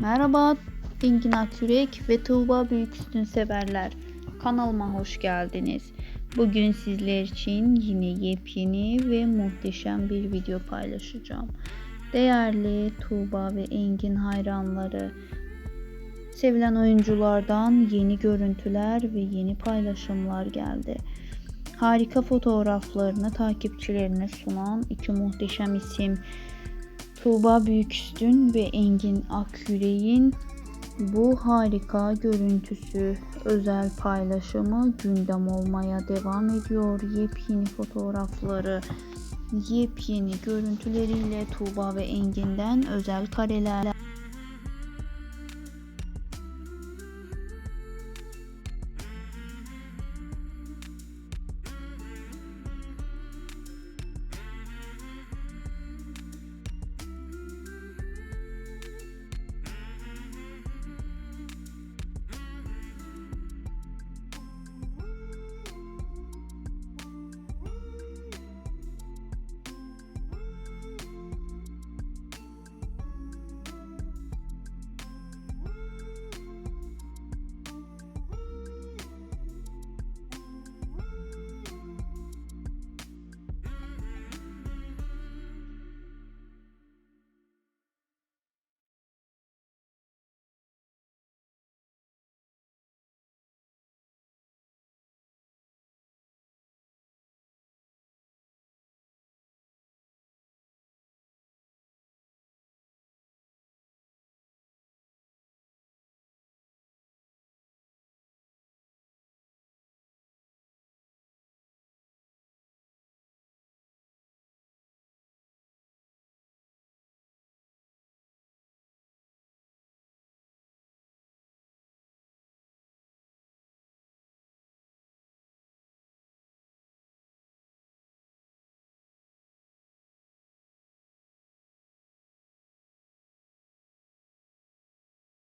Merhaba Engin Akyürek ve Tuğba Büyüküstün severler. Kanalıma hoş geldiniz. Bugün sizler için yine yepyeni ve muhteşem bir video paylaşacağım. Değerli Tuğba ve Engin hayranları, sevilen oyunculardan yeni görüntüler ve yeni paylaşımlar geldi. Harika fotoğraflarını takipçilerine sunan iki muhteşem isim Tuğba Büyüküstün ve Engin Akyürek'in bu harika görüntüsü, özel paylaşımı gündem olmaya devam ediyor. Yepyeni fotoğrafları, yepyeni görüntüleriyle Tuğba ve Engin'den özel kareler